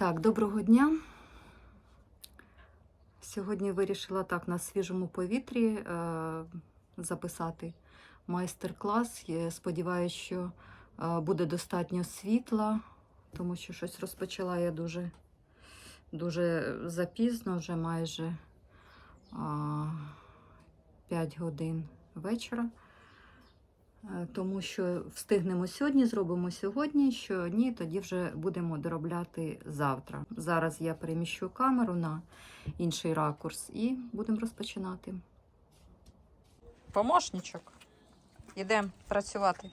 Так, доброго дня. Сьогодні вирішила так на свіжому повітрі е, записати майстер-клас. Сподіваюся, що е, буде достатньо світла, тому що щось розпочала я дуже, дуже запізно, вже майже а, 5 годин вечора. Е, Тому що встигнемо сьогодні, зробимо сьогодні, що ні, тоді вже будемо доробляти завтра. Зараз я переміщу камеру на інший ракурс і будемо розпочинати. Помощничок. Йдемо працювати.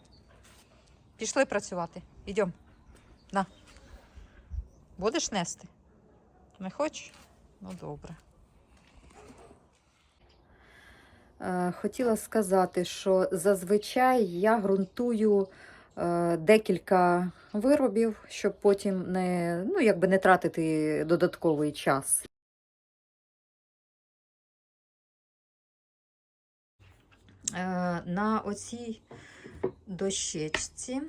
Пішли працювати. Йдемо. На. Будеш нести? Не хочеш? Ну, добре. Е, Хотіла сказати, що зазвичай я ґрунтую е, декілька виробів, щоб потім не, ну, якби не тратити додатковий час. Е, На оцій дощечці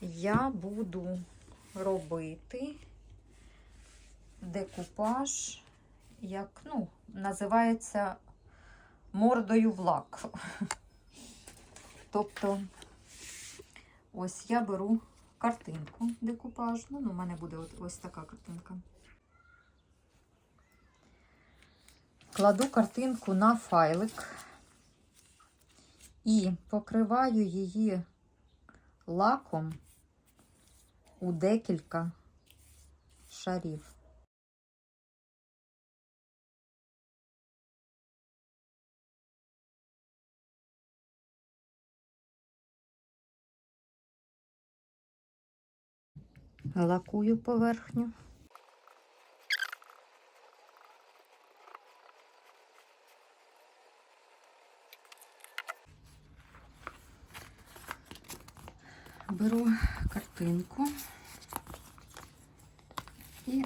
я буду робити декупаж, як ну, називається мордою в лак. Тобто, ось я беру картинку декупажну. Ну, у мене буде от, ось така картинка. Кладу картинку на файлик і покриваю її лаком у декілька шарів. Лакую поверхню. Беру картинку і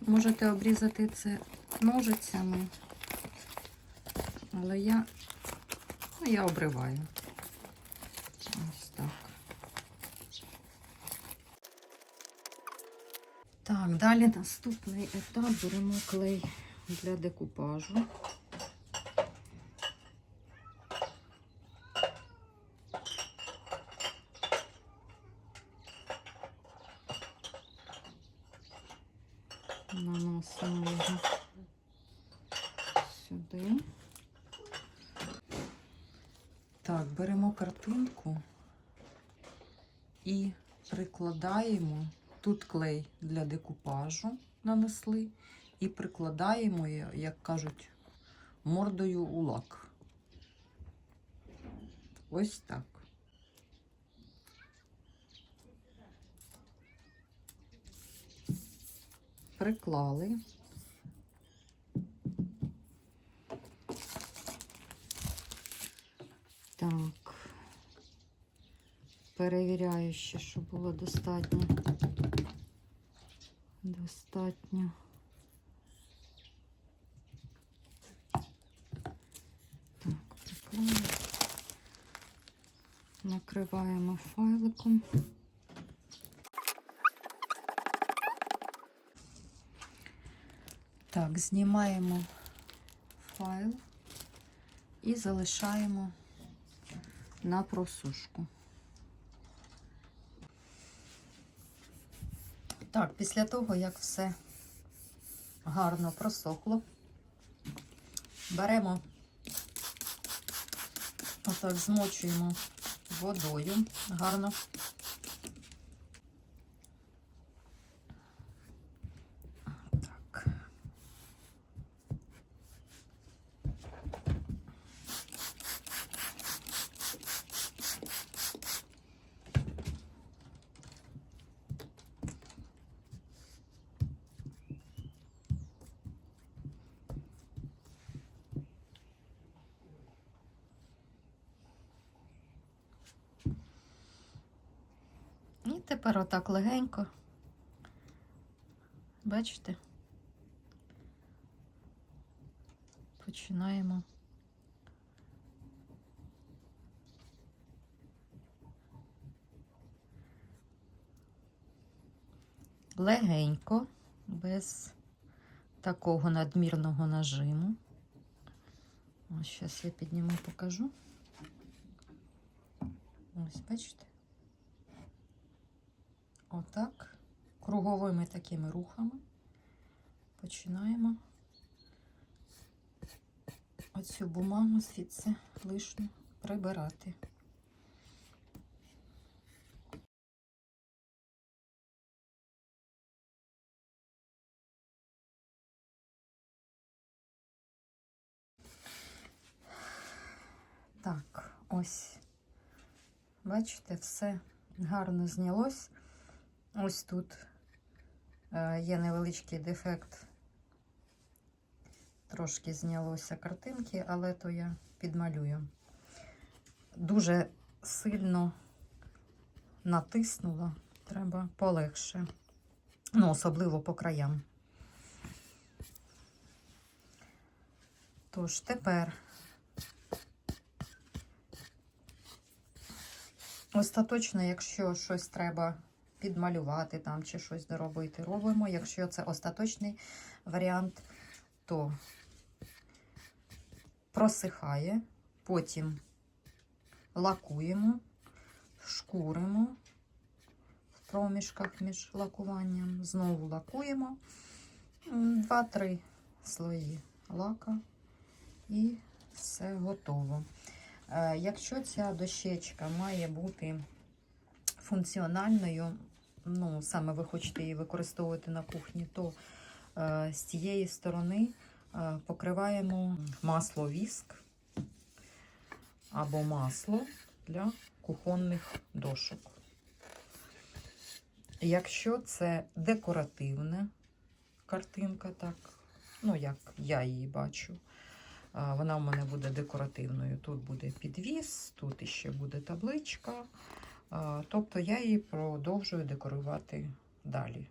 можете обрізати це ножицями, але я, ну, я обриваю. Ось так. Так, далі наступний етап беремо клей для декупажу. Наносимо його сюди. Так, беремо картинку і прикладаємо Тут клей для декупажу нанесли і прикладаємо, як кажуть, мордою у лак. Ось так. Приклали. Так. Перевіряю ще, щоб було достатньо. Достатньо. Так, приклеїмо. Накриваємо файликом. Так, знімаємо файл і залишаємо на просушку. Так, після того, як все гарно просохло, беремо, отак змочуємо водою гарно. Тепер отак легенько. Бачите? Починаємо легенько, без такого надмірного нажиму. Ось зараз я підніму, покажу. Ось, бачите? Отак. Круговими такими рухами починаємо оцю бумагу звідси лишню прибирати. Так, ось. Бачите, все гарно знялось. Ось тут е, є невеличкий дефект. Трошки знялося картинки, але то я підмалюю. Дуже сильно натиснула, треба полегше. Ну, особливо по краям. Тож тепер Остаточно, якщо щось треба підмалювати там чи щось доробити, робимо. Якщо це остаточний варіант, то просихає, потім лакуємо, шкуримо в проміжках між лакуванням, знову лакуємо. 2-3 слої лака і все готово. Е, Якщо ця дощечка має бути функціональною, ну, саме ви хочете її використовувати на кухні, то е, з цієї сторони е, покриваємо масло віск або масло для кухонних дошок. Якщо це декоративна картинка, так, ну як я її бачу, а, Вона в мене буде декоративною. Тут буде підвіс, тут іще буде табличка. А, Тобто я її продовжую декорувати далі.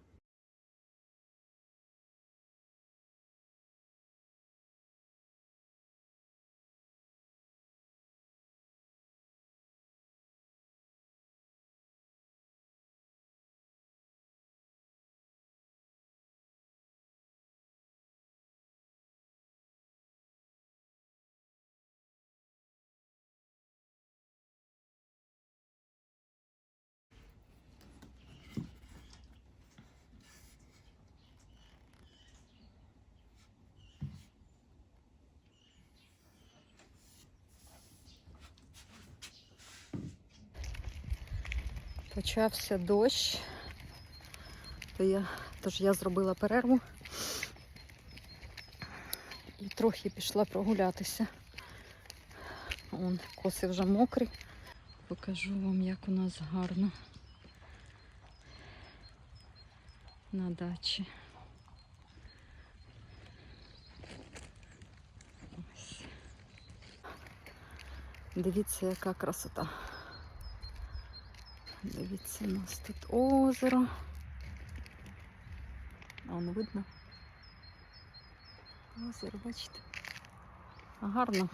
Почався дощ, то я, тож я зробила перерву і трохи пішла прогулятися. Вон, коси вже мокрі. Покажу вам, як у нас гарно на дачі. Ось. Дивіться, яка красота. Дивіться, у нас тут озеро. А воно видно? Озеро, бачите? Гарно.